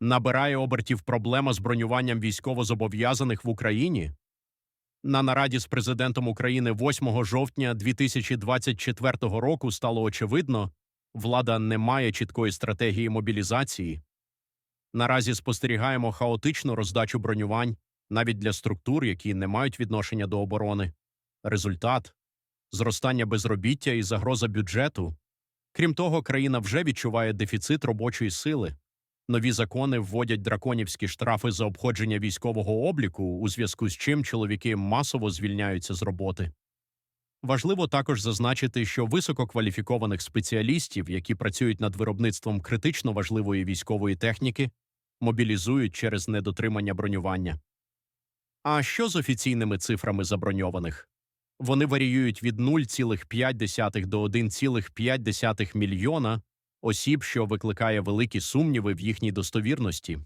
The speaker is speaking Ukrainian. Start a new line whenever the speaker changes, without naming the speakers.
Набирає обертів проблема з бронюванням військовозобов'язаних в Україні. На нараді з президентом України 8 жовтня 2024 року стало очевидно, влада не має чіткої стратегії мобілізації. Наразі спостерігаємо хаотичну роздачу бронювань навіть для структур, які не мають відношення до оборони. Результат зростання безробіття і загроза бюджету. Крім того, країна вже відчуває дефіцит робочої сили. Нові закони вводять драконівські штрафи за обходження військового обліку, у зв'язку з чим чоловіки масово звільняються з роботи. Важливо також зазначити, що висококваліфікованих спеціалістів, які працюють над виробництвом критично важливої військової техніки, мобілізують через недотримання бронювання. А що з офіційними цифрами заброньованих? Вони варіюють від 0,5 до 1,5 мільйона осіб, що викликає великі сумніви в їхній достовірності.